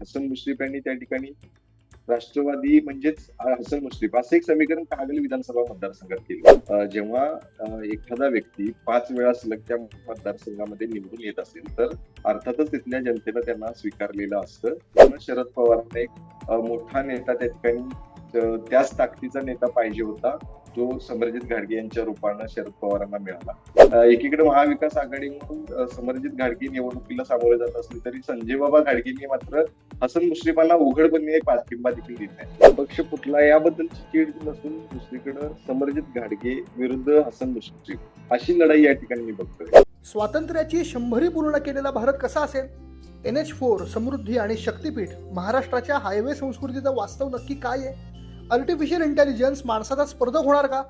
हसन मुश्रीफ यांनी त्या ठिकाणी राष्ट्रवादी म्हणजेच हसन मुश्रीफ असं एक समीकरण कागल विधानसभा मतदारसंघात केलं. जेव्हा एखादा व्यक्ती पाच वेळा सलग त्या मतदारसंघामध्ये निवडून येत असेल तर अर्थातच तिथल्या जनतेनं त्यांना स्वीकारलेलं असतं. शरद पवारांना एक मोठा नेता त्या ठिकाणी त्याच ताकदीचा नेता पाहिजे होता. तो समरजित घाडगे यांच्या रूपानं शरद पवारांना मिळाला. एकीकडे महाविकास आघाडीमधून समरजित घाडगे निवडणुकीला सामोरे जात असले तरी संजय बाबा घाडगेंनी मात्र हसन मुश्रीफांना उघडपणे पाठिंबा देखील दिलाय पक्ष फुटला याबद्दलची चीड नसून दुसरीकडे समरजित घाडगे विरुद्ध हसन मुश्रीफ. अशी लढाई या ठिकाणी मी बघतोय. स्वातंत्र्याची शंभरी पूर्ण केलेला भारत कसा असेल? एन एच फोर समृद्धी आणि शक्तीपीठ महाराष्ट्राच्या हायवे संस्कृतीचं वास्तव नक्की काय आहे? आर्टिफिशियल इंटेलिजन्स माणसाचा स्पर्धक होणार का?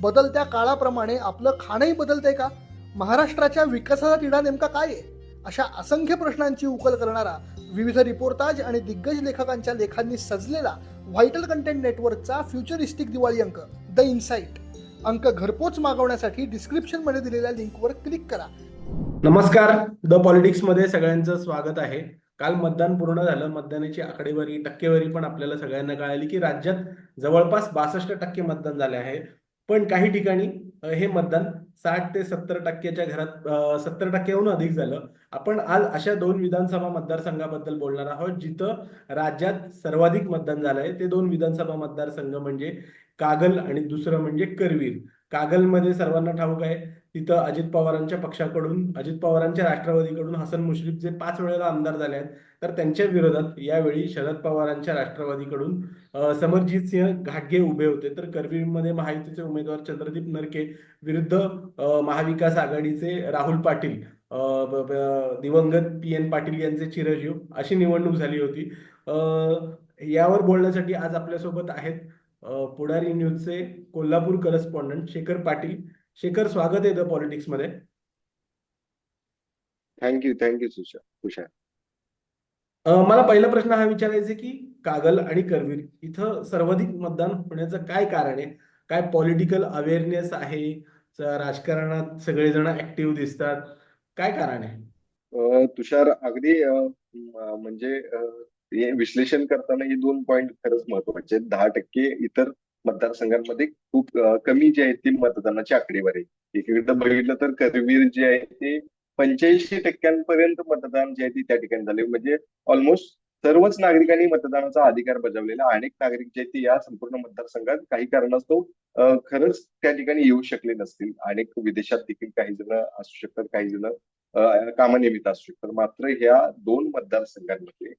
बदलत्या काळाप्रमाणे आपलं खाणंही बदलतंय का? महाराष्ट्राच्या विकासाचा तिढा नेमका काय आहे? अशा असंख्य प्रश्नांची उकल करणारा विविध रिपोर्टाज आणि दिग्गज लेखकांच्या लेखांनी सजलेला व्हायटल कंटेंट नेटवर्कचा फ्युचरिस्टिक दिवाळी अंक द इन्साइट अंक घरपोच मागवण्यासाठी डिस्क्रिप्शनमध्ये दिलेल्या लिंकवर क्लिक करा. नमस्कार. द पॉलिटिक्समध्ये सगळ्यांचं स्वागत आहे. काल मतदान पूर्ण झालं मतदानाची आकडेवारी टक्केवारी पण आपल्याला सगळ्यांना कळाली की राज्यात जवळपास बासष्ट टक्के मतदान झाले आहे. पण काही ठिकाणी हे मतदान साठ ते सत्तर टक्क्याच्या घरात सत्तर टक्क्याहून अधिक झालं. आपण आज अशा दोन विधानसभा मतदारसंघाबद्दल बोलणार आहोत जिथं राज्यात सर्वाधिक मतदान झालं आहे. ते दोन विधानसभा मतदारसंघ म्हणजे कागल आणि दुसरं म्हणजे करवीर. कागलमध्ये सर्वांना ठाऊक आहे तिथं अजित पवारांच्या पक्षाकडून अजित पवारांच्या राष्ट्रवादीकडून हसन मुश्रीफ जे पाच वेळेला आमदार झाले आहेत तर त्यांच्या विरोधात यावेळी शरद पवारांच्या राष्ट्रवादीकडून समरजित सिंह घाटगे उभे होते. तर करवीरमध्ये महायुतीचे उमेदवार चंद्रदीप नरके विरुद्ध महाविकास आघाडीचे राहुल पाटील दिवंगत पी एन पाटील यांचे चिरंजीव अशी निवडणूक झाली होती. यावर बोलण्यासाठी आज आपल्यासोबत आहेत पुढारी न्यूजचे कोल्हापूर करस्पॉन्डंट शेखर पाटील शेखर स्वागत आहे द पॉलिटिक्समध्ये. थँक्यू थँक्यू सुशा तुषार मला पहिला प्रश्न हा विचारायचा की कागल आणि करवीर इथं सर्वाधिक मतदान होण्याचं काय कारण आहे? काय पॉलिटिकल अवेअरनेस आहे? राजकारणात सगळेजण ऍक्टिव्ह दिसतात. काय कारण आहे? तुषार अगदी म्हणजे विश्लेषण करताना हे दोन पॉइंट खरंच महत्त्वाचे दहा टक्के इतर मतदारसंघांमध्ये खूप कमी जे आहे ती मतदानाची आकडेवारी एकीकडे बघितलं तर करवीर जे आहे ते पंच्याऐंशी टक्क्यांपर्यंत मतदान जे आहे ते त्या ठिकाणी झाले. म्हणजे ऑलमोस्ट सर्वच नागरिकांनी मतदानाचा अधिकार बजावलेला अनेक नागरिक जे आहेत ते या संपूर्ण मतदारसंघात काही कारणास्तव खरंच त्या ठिकाणी येऊ शकले नसतील. अनेक विदेशात देखील काही जण असू शकतात काही जण कामानिमित्त असू शकतात. मात्र ह्या दोन मतदारसंघांमध्ये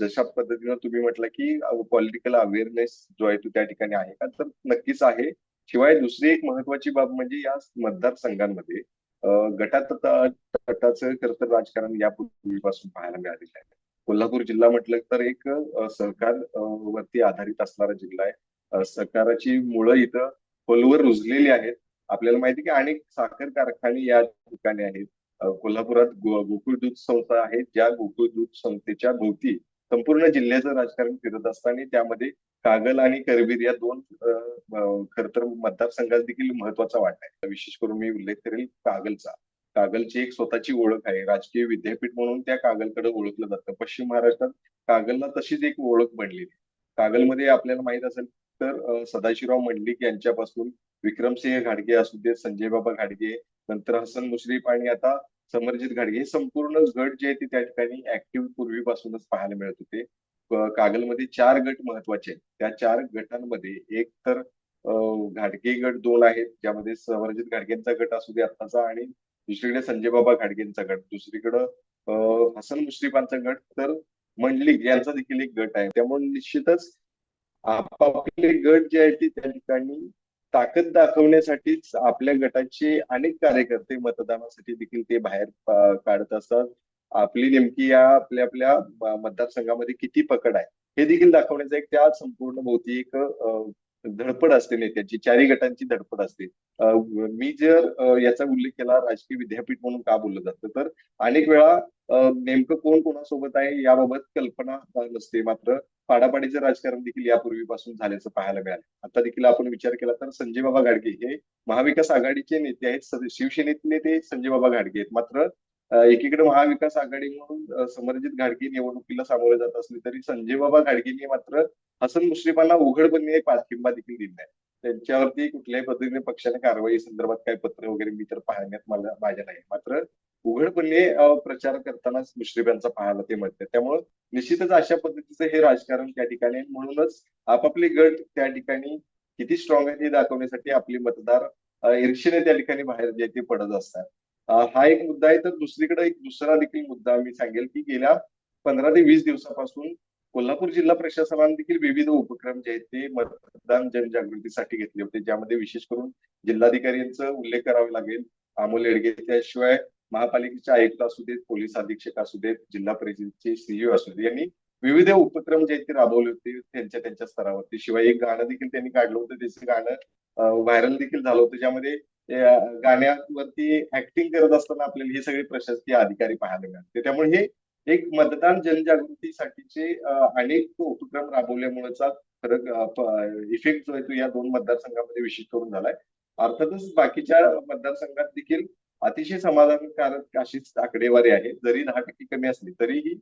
जशा पद्धतीनं तुम्ही म्हटलं की पॉलिटिकल अवेअरनेस जो आहे तो त्या ठिकाणी आहे का? तर नक्कीच आहे. शिवाय दुसरी एक महत्वाची बाब म्हणजे या मतदारसंघांमध्ये गटात गटाचं खरं तर राजकारण यापूर्वीपासून पाहायला मिळालेलं आहे. कोल्हापूर जिल्हा म्हटलं तर एक सरकार सहकार वरती आधारित असणारा जिल्हा आहे. अ, सहकाराची मुळं इथं खोलवर रुजलेली आहेत. आपल्याला माहिती की अनेक साखर कारखाने या ठिकाणी आहेत. कोल्हापुरात गोकुळ दूध संस्था आहे. ज्या गोकुळ दूध संस्थेच्या भोवती संपूर्ण जिल्ह्याचं राजकारण फिरत असताना त्यामध्ये कागल आणि करवीर या दोन खर तर मतदारसंघात देखील महत्त्वाचा वाटा आहे. विशेष करून मी उल्लेख करेल कागलचा. कागलची एक स्वतःची ओळख आहे. राजकीय विद्यापीठ म्हणून त्या कागलकडे ओळखलं जातं. पश्चिम महाराष्ट्रात कागलला तशीच एक ओळख बनलेली आहे. कागलमध्ये आपल्याला माहीत असेल तर सदाशिवराव मंडलिक यांच्यापासून विक्रमसिंह घाडगे असू देत संजय बाबा घाडगे नंतर हसन मुश्रीफ आणि आता समरजित घाडगे हे संपूर्ण गट जे आहे ते त्या ठिकाणी ऍक्टिव्ह पूर्वीपासूनच पाहायला मिळत होते. कागलमध्ये चार गट महत्त्वाचे आहेत. त्या चार गटांमध्ये एक तर घाडगे गट दोन आहेत ज्यामध्ये समरजित घाडगेंचा गट असू दे आत्ताचा आणि दुसरीकडे संजय बाबा घाडगेंचा गट. दुसरीकडं हसन मुश्रीफांचा गट. तर मंडलिक यांचा देखील एक गट आहे. त्यामुळे निश्चितच आपापले गट जे आहेत ते त्या ठिकाणी ताकद दाखवण्यासाठीच आपल्या गटाचे अनेक कार्यकर्ते मतदानासाठी देखील ते बाहेर काढत असतात. आपली नेमकी या आपल्या आपल्या मतदारसंघामध्ये किती पकड आहे हे देखील दाखवण्याचा एक त्या संपूर्ण भोवती एक धडपड असते नेत्यांची चारही गटांची धडपड असते. मी जर याचा उल्लेख केला राजकीय विद्यापीठ म्हणून का बोललं जातं तर अनेक वेळा नेमकं कोण कोणासोबत आहे याबाबत कल्पना नसते. मात्र पाडापाडीचं राजकारण देखील यापूर्वीपासून झाल्याचं पाहायला मिळालं. आता देखील आपण विचार केला तर संजय बाबा घाडगे हे महाविकास आघाडीचे नेते आहेत. शिवसेनेतले ते संजय बाबा घाडगे आहेत. मात्र एकीकडे महाविकास आघाडी म्हणून समरजित घाडगे निवडणुकीला सामोरे जात असले तरी संजय बाबा घाडगेंनी मात्र हसन मुश्रीफांना उघडपणे पाठिंबा देखील दिलाय त्यांच्यावरती कुठल्याही पद्धतीने पक्षाने कारवाई संदर्भात काही पत्र वगैरे मी तर पाहण्यात मला माझ्या नाही. मात्र उघडपणे प्रचार करतानाच मुश्रीफ यांचा पाहायला ते मिळते त्यामुळं निश्चितच अशा पद्धतीचं हे राजकारण त्या ठिकाणी म्हणूनच आपापले गट त्या ठिकाणी किती स्ट्रॉंग आहे हे दाखवण्यासाठी आपले मतदार ईर्षेने त्या ठिकाणी बाहेर जे ते पडत असतात. हा एक मुद्दा आहे. तर दुसरीकडे एक दुसरा देखील मुद्दा मी सांगेल की गेल्या पंधरा ते वीस दिवसापासून कोल्हापूर जिल्हा प्रशासनाने देखील विविध उपक्रम जे आहेत ते मतदान जनजागृतीसाठी घेतले होते. ज्यामध्ये विशेष करून जिल्हाधिकारी उल्लेख करावा लागेल. अमोल येडगे त्याशिवाय महापालिकेचे आयुक्त असू देत पोलीस अधीक्षक असू देत जिल्हा परिषदेचे सीईओ असू देत यांनी विविध उपक्रम जे आहेत ते राबवले होते त्यांच्या त्यांच्या स्तरावरती. शिवाय एक गाणं देखील त्यांनी काढलं होतं. त्याचं गाणं व्हायरल देखील झालं होतं. ज्यामध्ये गाण्यावरती ऍक्टिंग करत असताना आपल्याला हे सगळे प्रशासकीय अधिकारी पाहायला मिळाले त्यामुळे हे एक मतदान जनजागृतीसाठीचे अनेक उपक्रम राबवल्यामुळेचा फरक इफेक्ट जो आहे तो या दोन मतदारसंघामध्ये विशेष करून झालाय. अर्थातच बाकीच्या मतदारसंघात देखील अतिशय समाधानकारक अशीच आकडेवारी आहे. जरी दहा टक्के कमी असली तरीही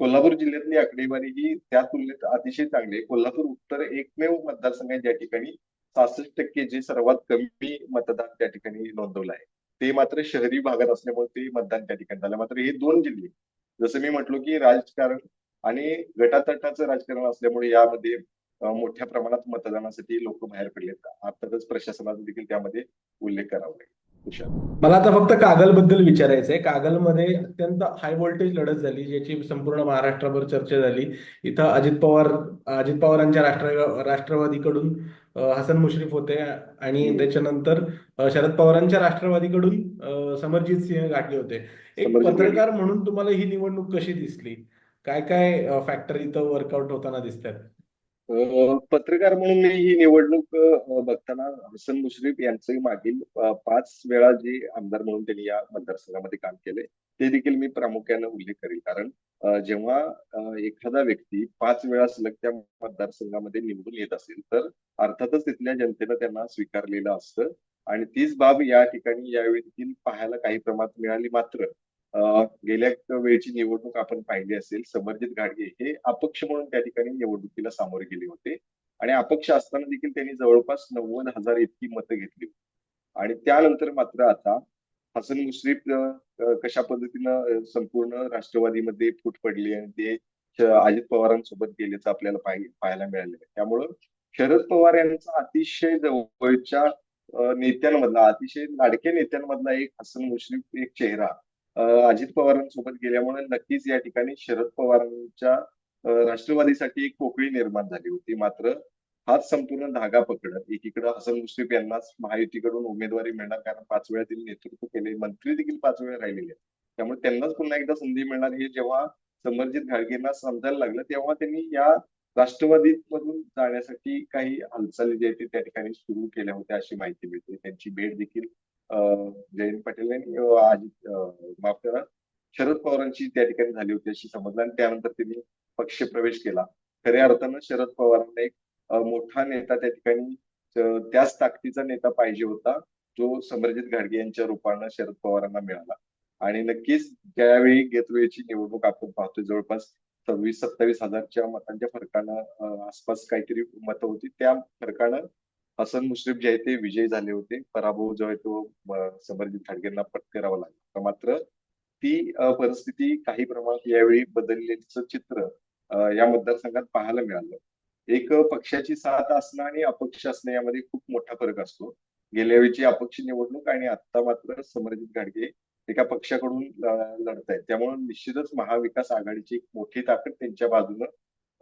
कोल्हापूर जिल्ह्यातली आकडेवारी ही त्या तुलनेत अतिशय चांगली आहे. कोल्हापूर उत्तर एकमेव मतदारसंघ आहे ज्या ठिकाणी सहासष्ट टक्के जे सर्वात कमी मतदान त्या ठिकाणी नोंदवलं आहे. ते मात्र शहरी भागात असल्यामुळे ते मतदान त्या ठिकाणी झालं. मात्र हे दोन जिल्हे जसं मी म्हटलो की राजकारण आणि गटातटाचं राजकारण असल्यामुळे यामध्ये मोठ्या प्रमाणात मतदानासाठी लोक बाहेर पडलेत. अर्थातच प्रशासनाचा देखील त्यामध्ये उल्लेख करावा लागेल. मला आता फक्त कागलबद्दल विचारायचं आहे. कागलमध्ये अत्यंत हाय व्होल्टेज लढत झाली ज्याची संपूर्ण महाराष्ट्रभर चर्चा झाली. इथं अजित पवार अजित पवारांच्या राष्ट्र राष्ट्रवादीकडून हसन मुश्रीफ होते आणि. त्याच्यानंतर शरद पवारांच्या राष्ट्रवादीकडून समरजित सिंह घाटे होते. एक. पत्रकार म्हणून तुम्हाला ही निवडणूक कशी दिसली? काय काय फॅक्टर इथं वर्कआउट होताना दिसतात? पत्रकार म्हणून मी ही निवडणूक बघताना हसन मुश्रीफ यांचे मागील पाच वेळा जे आमदार म्हणून त्यांनी या मतदारसंघामध्ये काम केले ते देखील मी प्रामुख्याने उल्लेख करेल कारण जेव्हा एखादा व्यक्ती पाच वेळा सलग त्या मतदारसंघामध्ये निवडून येत असेल तर अर्थातच तिथल्या जनतेनं त्यांना स्वीकारलेलं असतं. आणि तीच बाब या ठिकाणी यावेळी देखील पाहायला काही प्रमाणात मिळाली मात्र. गेल्या वेळची निवडणूक आपण पाहिली असेल समरजित घाडगे हे अपक्ष म्हणून त्या ठिकाणी निवडणुकीला सामोरे गेले होते. आणि अपक्ष असताना देखील त्यांनी जवळपास नव्वद हजार इतकी मतं घेतली. आणि त्यानंतर मात्र आता हसन मुश्रीफ कशा पद्धतीनं संपूर्ण राष्ट्रवादीमध्ये फूट पडली आणि ते अजित पवारांसोबत गेल्याचं आपल्याला पाहि- पाहायला मिळालेलं आहे. त्यामुळं शरद पवार यांचा अतिशय जवळच्या नेत्यांमधला अतिशय लाडक्या नेत्यांमधला एक हसन मुश्रीफ एक चेहरा अजित पवारांसोबत गेल्यामुळे नक्कीच या ठिकाणी शरद पवारांच्या राष्ट्रवादीसाठी एक पोकळी निर्माण झाली होती. मात्र हाच संपूर्ण धागा पकडत एकीकडे हसन मुश्रीफ यांनाच महायुतीकडून उमेदवारी मिळणार कारण पाच वेळा त्यांनी नेतृत्व केले मंत्री देखील पाच वेळा राहिलेले आहेत. त्यामुळे त्यांनाच पुन्हा एकदा संधी मिळणार. हे जेव्हा समरजित घाडगेंना समजायला लागलं तेव्हा त्यांनी या राष्ट्रवादीमधून जाण्यासाठी काही हालचाली जे आहेत त्या ठिकाणी सुरू केल्या होत्या अशी माहिती मिळते. त्यांची भेट देखील जयंत पाटील यांनी अजित माफ करा शरद पवारांची त्या ठिकाणी झाली होती अशी समजलं आणि त्यानंतर त्यांनी पक्ष प्रवेश केला. खऱ्या अर्थानं शरद पवारांना एक मोठा नेता त्या ठिकाणी त्याच ताकदीचा नेता पाहिजे होता जो समरजित घाडगे यांच्या रूपानं शरद पवारांना मिळाला. आणि नक्कीच ज्यावेळी गेतवेळची निवडणूक आपण पाहतोय जवळपास सव्वीस सत्तावीस हजारच्या मतांच्या फरकानं आसपास काहीतरी मतं होती त्या फरकानं हसन मुश्रीफ जे आहे ते विजयी झाले होते. पराभव जो आहे तो अं, समरजित घाडगेंना पत्करावा लागला मात्र ती परिस्थिती काही प्रमाणात यावेळी बदलल्याचं चित्र या मतदारसंघात पाहायला मिळालं. एक पक्षाची साथ असणं आणि अपक्ष असणं यामध्ये खूप मोठा फरक असतो. गेल्या वेळची अपक्ष निवडणूक आणि आता मात्र समरजित घाडगे एका पक्षाकडून लढत आहेत त्यामुळे निश्चितच महाविकास आघाडीची एक मोठी ताकद त्यांच्या बाजूनं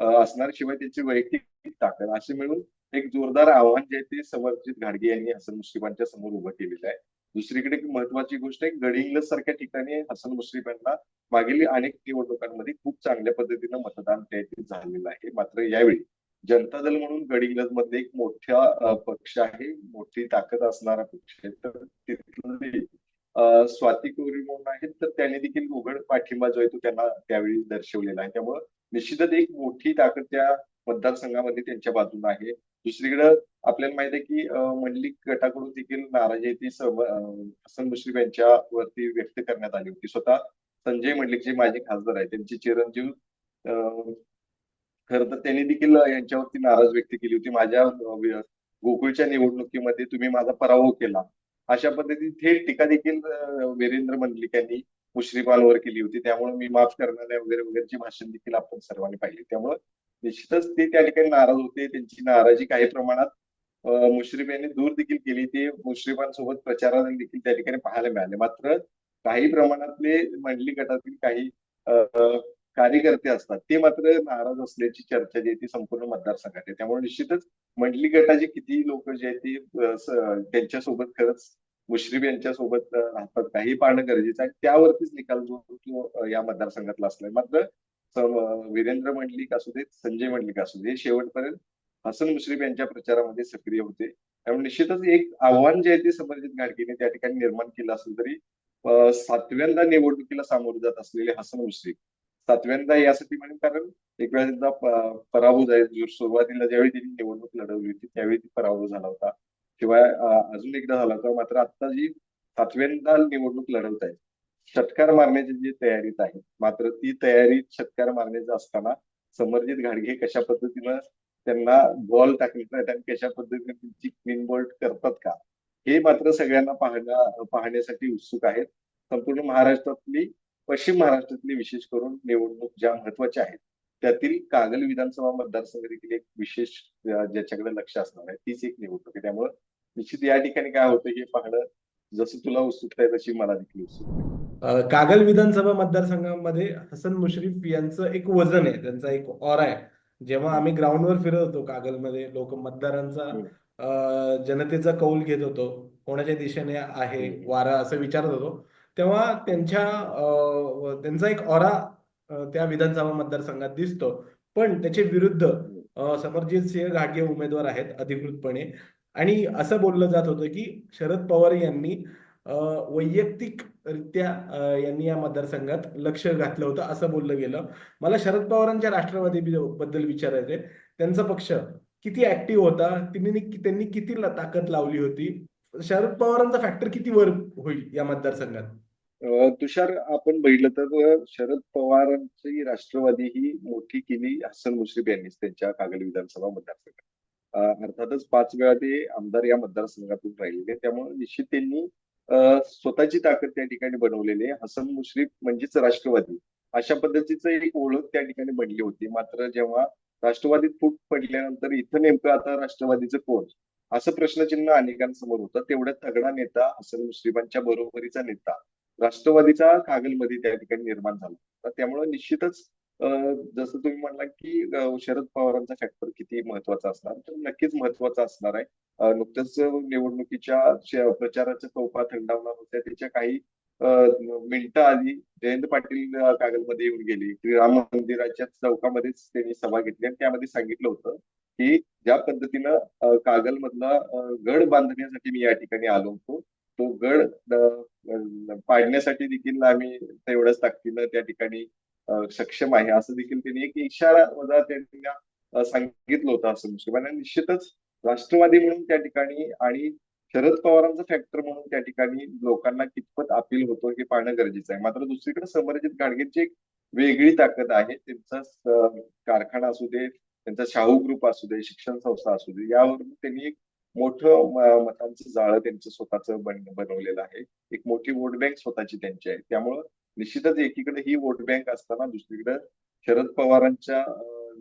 असणार शिवाय त्यांची वैयक्तिक ताकद. असे मिळून एक जोरदार आव्हान जे आहे ते समर्जित घाडगे यांनी हसन मुश्रीफांच्या समोर उभं केलेलं आहे. दुसरीकडे एक महत्वाची गोष्ट आहे गडिंग्लज सारख्या ठिकाणी हसन मुश्रीफ यांना मागील अनेक निवडणुकांमध्ये खूप चांगल्या पद्धतीनं मतदान त्या इथे झालेलं आहे. मात्र यावेळी जनता दल म्हणून गडिंग्लजमध्ये एक मोठा पक्ष आहे. मोठी ताकद असणारा पक्ष आहे. तर तिथले स्वाती कोरी म्हणून आहेत. तर त्यांनी देखील उघड पाठिंबा जो आहे तो त्यांना त्यावेळी दर्शवलेला आहे. त्यामुळं निश्चितच एक मोठी ताकद त्या मतदारसंघामध्ये त्यांच्या बाजूने आहे. दुसरीकडे आपल्याला माहीत आहे की अं, मंडलिक गटाकडून देखील नाराजी ती हसन मुश्रीफ यांच्यावरती व्यक्त करण्यात आली होती. स्वतः संजय मंडलिक जे माजी खासदार आहेत त्यांचे चिरंजीव अं, खरं तर त्यांनी देखील यांच्यावरती नाराज व्यक्त केली होती. माझ्या गोकुळच्या निवडणुकीमध्ये तुम्ही माझा पराभव केला. अशा पद्धतीने थेट टीका देखील वीरेंद्र मंडलिक यांनी मुश्रीफांवर केली होती. त्यामुळे मी माफ करणार नाही वगैरे वगैरेची भाषण देखील आपण सर्वांनी पाहिली. त्यामुळे निश्चितच ते त्या ठिकाणी नाराज होते. त्यांची नाराजी काही प्रमाणात मुश्रीफ यांनी दूर देखील केली. ते मुश्रीफांसोबत प्रचारात देखील त्या ठिकाणी पाहायला मिळाले. मात्र काही प्रमाणातले मंडली गटातील काही कार्यकर्ते असतात ते मात्र नाराज असल्याची चर्चा जी आहे ती संपूर्ण मतदारसंघात आहे. त्यामुळे निश्चितच मंडली गटाचे किती लोक जे आहेत ते त्यांच्यासोबत खरंच मुश्रीफ यांच्यासोबत राहतात. का काही पाहणं गरजेचं आहे. त्यावरतीच निकाल जो तो या मतदारसंघातला असलाय. मात्र वीरेंद्र मंडलिक असू देत संजय मंडलिक असू दे शेवटपर्यंत हसन मुश्रीफ यांच्या प्रचारामध्ये सक्रिय होते. त्यामुळे निश्चितच एक आव्हान जे आहे ते समर्जित गाडगेने त्या ठिकाणी निर्माण केलं असेल तरी सातव्यांदा निवडणुकीला सामोरे जात असलेले हसन मुश्रीफ सातव्यांदा यासाठी म्हणून कारण एक वेळा त्यांचा पराभव झाला. सुरुवातीला ज्यावेळी त्यांनी निवडणूक लढवली होती त्यावेळी ती पराभव झाला होता. शिवाय अजून एकदा झाला तर मात्र आता जी सातव्यांदा निवडणूक लढवत आहे षटकार मारण्याची जी तयारीत आहे मात्र ती तयारी षटकार मारण्याची असताना समर्जित घाडगे कशा पद्धतीनं त्यांना बॉल टाकण्यात आणि कशा पद्धतीने त्यांची क्लीन बॉल करतात का हे मात्र सगळ्यांना पाहण्या पाहण्यासाठी उत्सुक आहेत. संपूर्ण महाराष्ट्रातली पश्चिम महाराष्ट्रातली विशेष करून निवडणूक ज्या महत्त्वाच्या आहेत त्यातील कागल विधानसभा मतदारसंघ देखील एक विशेष ज्याच्याकडे लक्ष असणार आहे तीच एक निवडणूक आहे. त्यामुळे निश्चित या ठिकाणी काय होतं हे पाहणं जसं तुला उत्सुकता आहे तशी मला देखील उत्सुकता कागल विधानसभा मतदारसंघामध्ये हसन मुश्रीफ यांचं एक वजन आहे त्यांचा एक ऑरा आहे. जेव्हा आम्ही ग्राउंडवर फिरत होतो कागलमध्ये लोक मतदारांचा जनतेचा कौल घेत होतो. कोणाच्या दिशेने आहे. वारा असं विचारत होतो. तेव्हा त्यांच्या त्यांचा एक ऑरा त्या विधानसभा मतदारसंघात दिसतो. पण त्याचे विरुद्ध समरजित सिंह घाटगे उमेदवार आहेत अधिकृतपणे. आणि असं बोललं जात होतं की शरद पवार यांनी वैयक्तिकरित्या यांनी या मतदारसंघात लक्ष घातलं होतं असं बोललं गेलं. मला शरद पवारांच्या राष्ट्रवादी बद्दल विचारायचंय. त्यांचा पक्ष किती ऍक्टिव्ह होता? त्यांनी त्यांनी किती ताकद लावली होती? शरद पवारांचा फॅक्टर किती वर होईल या मतदारसंघात? तुषार आपण बघितलं तर शरद पवारांची राष्ट्रवादी ही मोठी केली हसन मुश्रीफ यांनीच त्यांच्या कागल विधानसभा मतदारसंघात. अर्थातच पाच वेळा ते आमदार या मतदारसंघातून राहिलेले. त्यामुळे निश्चित त्यांनी स्वतःची ताकद त्या ठिकाणी बनवलेली आहे. हसन मुश्रीफ म्हणजेच राष्ट्रवादी. अशा पद्धतीचं एक ओळख त्या ठिकाणी बनली होती. मात्र जेव्हा राष्ट्रवादीत फूट पडल्यानंतर इथं नेमकं आता राष्ट्रवादीचं कोण? असं प्रश्नचिन्ह अनेकांसमोर होतं. तेवढा तगडा नेता हसन मुश्रीफांच्या बरोबरीचा नेता राष्ट्रवादीचा कागलमध्ये त्या ठिकाणी निर्माण झाला. त्यामुळे निश्चितच जसं तुम्ही म्हणला की शरद पवारांचा फॅक्टर किती महत्त्वाचा असणार तर नक्कीच महत्त्वाचा असणार आहे. नुकतंच निवडणुकीच्या प्रचाराच्या तोफा थंडावणार होत्या त्याच्या काही अं, मिनिटं आधी जयंत पाटील कागलमध्ये येऊन गेले. श्रीराम मंदिराच्या चौकामध्येच त्यांनी सभा घेतली आणि त्यामध्ये सांगितलं होतं की ज्या पद्धतीनं कागल मधला गड बांधण्यासाठी मी या ठिकाणी आलो होतो तो गड पाडण्यासाठी देखील आम्ही तेवढ्याच ताकदीनं त्या ठिकाणी सक्षम आहे. असं देखील त्यांनी एक इशारा वजा त्यांना सांगितलं होतं असं मुश्रीफांना निश्चितच राष्ट्रवादी म्हणून त्या ठिकाणी आणि शरद पवारांचा फॅक्टर म्हणून त्या ठिकाणी लोकांना कितपत अपील होतो हे पाहणं गरजेचं आहे. मात्र दुसरीकडे समरजित गाडगेंची एक वेगळी ताकद आहे. त्यांचा कारखाना असू दे त्यांचा शाहू ग्रुप असू दे शिक्षण संस्था असू दे यावरून त्यांनी एक मोठं मतांचं जाळं त्यांचं स्वतःचं बनवलेलं आहे. एक मोठी वोट बँक स्वतःची त्यांची आहे. त्यामुळं निश्चितच एकीकडे ही वोट बँक असताना दुसरीकडे शरद पवारांच्या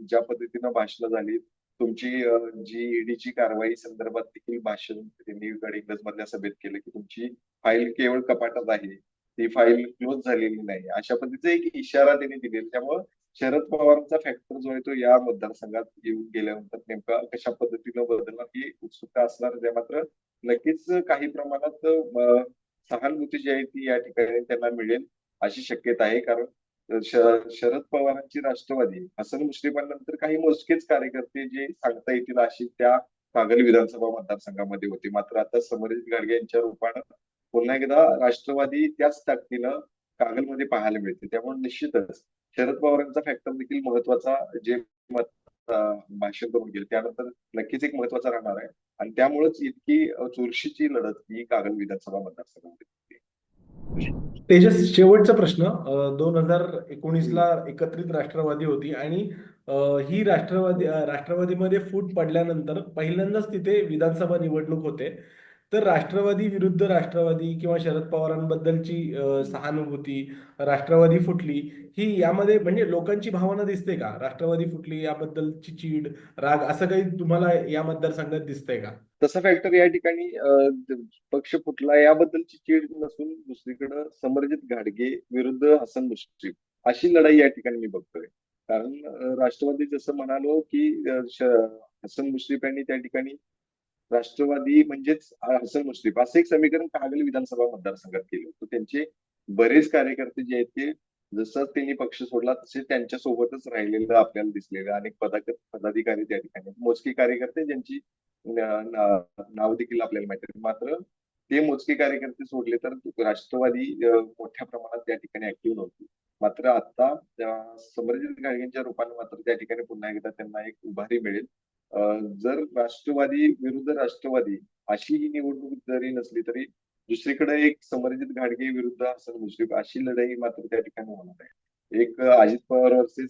ज्या पद्धतीनं भाषणं झाली तुमची जी ईडीची कारवाई संदर्भात देखील भाषण त्यांनी इंग्रज मधल्या सभेत केलं की तुमची फाईल केवळ कपाटात आहे ती फाईल क्लोज झालेली नाही. अशा पद्धतीचा एक इशारा त्यांनी दिलेला. त्यामुळं शरद पवारांचा फॅक्टर जो आहे तो या मतदारसंघात येऊन गेल्यानंतर नेमका कशा पद्धतीनं बदलणार ही उत्सुकता असणार आहे. मात्र नक्कीच काही प्रमाणात सहानुभूती जी आहे ती या ठिकाणी त्यांना मिळेल. अशी शक्यता आहे कारण शरद पवारांची राष्ट्रवादी हसन मुश्रीफांनंतर काही मोजकेच कार्यकर्ते जे सांगता येतील अशी त्या कागल विधानसभा मतदारसंघामध्ये होते. मात्र आता समरजित गाडगे यांच्या रूपानं पुन्हा एकदा राष्ट्रवादी त्याच ताकदीनं कागलमध्ये पाहायला मिळते. त्यामुळे निश्चितच शरद पवारांचा फॅक्टर देखील महत्त्वाचा जे मत भाषण करून गेले त्यानंतर नक्कीच एक महत्त्वाचा राहणार आहे. आणि त्यामुळेच इतकी चुरशीची लढत ही कागल विधानसभा मतदारसंघामध्ये होती. तेजस शेवटचा प्रश्न. दोन हजार एकोणीसला एकत्रित राष्ट्रवादी होती आणि ही राष्ट्रवादी राष्ट्रवादीमध्ये फूट पडल्यानंतर पहिल्यांदाच तिथे विधानसभा निवडणूक होते. तर राष्ट्रवादी विरुद्ध राष्ट्रवादी किंवा शरद पवारांबद्दलची सहानुभूती राष्ट्रवादी फुटली ही यामध्ये म्हणजे लोकांची भावना दिसते का? राष्ट्रवादी फुटली याबद्दलची चीड राग असं काही तुम्हाला या मतदारसंघात दिसतंय का? तसा फॅक्टर या ठिकाणी पक्ष फुटला. याबद्दलची चीड नसून दुसरीकडे समरजित घाडगे विरुद्ध हसन मुश्रीफ. अशी लढाई या ठिकाणी मी बघतोय. कारण राष्ट्रवादी जसं म्हणालो की हसन मुश्रीफ यांनी त्या ठिकाणी राष्ट्रवादी म्हणजेच हसन मुश्रीफ असं एक समीकरण कागल विधानसभा मतदारसंघात केलं होतं. त्यांचे बरेच कार्यकर्ते जे आहेत ते जसं त्यांनी पक्ष सोडला तसे त्यांच्या सोबतच राहिलेलं आपल्याला दिसलेलं अनेक पदाक पदाधिकारी त्या ठिकाणी मोजके कार्यकर्ते ज्यांची नाव देखील आपल्याला माहिती आहे मात्र ते मोजके कार्यकर्ते सोडले तर राष्ट्रवादी मोठ्या प्रमाणात त्या ठिकाणी ऍक्टिव्ह नव्हती. मात्र आता समरजित घाडगेंच्या रूपाने मात्र त्या ठिकाणी पुन्हा एकदा त्यांना एक उभारी मिळेल. जर राष्ट्रवादी विरुद्ध राष्ट्रवादी अशी ही निवडणूक जरी नसली तरी दुसरीकडे एक समरजित घाडगे विरुद्ध हसन मुश्रीफ अशी लढाई मात्र त्या ठिकाणी होणार आहे. एक अजित पवार वर्सेस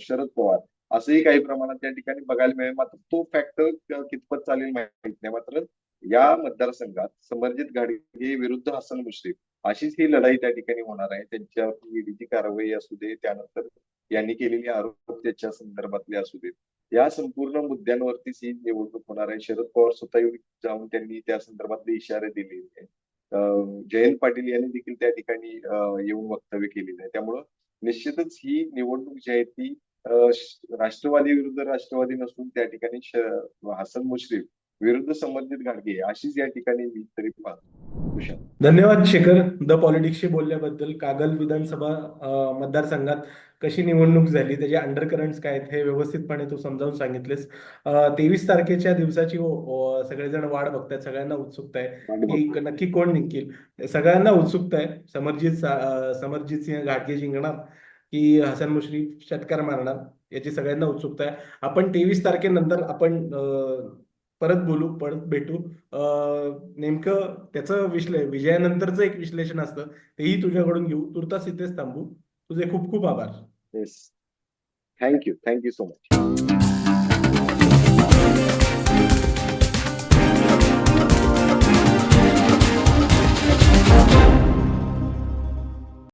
शरद पवार. असंही काही प्रमाणात त्या ठिकाणी बघायला मिळेल. मात्र तो फॅक्टर कितपत चालेल माहीत नाही. मात्र या मतदारसंघात समरजित घाडगे विरुद्ध हसन मुश्रीफ अशीच ही लढाई त्या ठिकाणी होणार आहे. त्यांच्यावरती ईडीची कारवाई असू दे त्यानंतर यांनी केलेले आरोप त्याच्या संदर्भातले असू देत. या संपूर्ण मुद्द्यांवरतीच ही निवडणूक होणार आहे. शरद पवार स्वतः येऊन जाऊन त्यांनी त्या संदर्भातले इशारे दिलेले जयंत पाटील यांनी देखील त्या ठिकाणी येऊन वक्तव्य केलेलं आहे. त्यामुळं निश्चितच ही निवडणूक जी आहे ती राष्ट्रवादी विरुद्ध राष्ट्रवादी नसून त्या ठिकाणी श- हसन मुश्रीफ विरुद्ध समर्जित घाडगे अशीच या ठिकाणी मी तरी पाहतो. धन्यवाद शेखर. द पॉलिटिक्सशी बोलल्याबद्दल कागल विधानसभा मतदारसंघात कशी निवडणूक झाली? त्याचे अंडरकरंट्स काय आहेत? हे व्यवस्थितपणे तू समजावून सांगितलेस. तेवीस तारखेच्या दिवसाची सगळेजण वाट बघतायत सगळ्यांना उत्सुकता आहे की नक्की कोण जिंकेल सगळ्यांना उत्सुकता आहे. समरजित समरजित सिंह घाटगे जिंकणार की हसन मुश्रीफ षटकार मारणार? याची सगळ्यांना उत्सुकता आहे. आपण तेवीस तारखेनंतर आपण परत बोलू परत भेटू. नेमकं त्याचं विश्ले विजयानंतरचं एक विश्लेषण असतं तेही तुझ्याकडून घेऊ. तुर्तास इथेच थांबू. तुझे खूप खूप आभार. Yes thank you thank you so much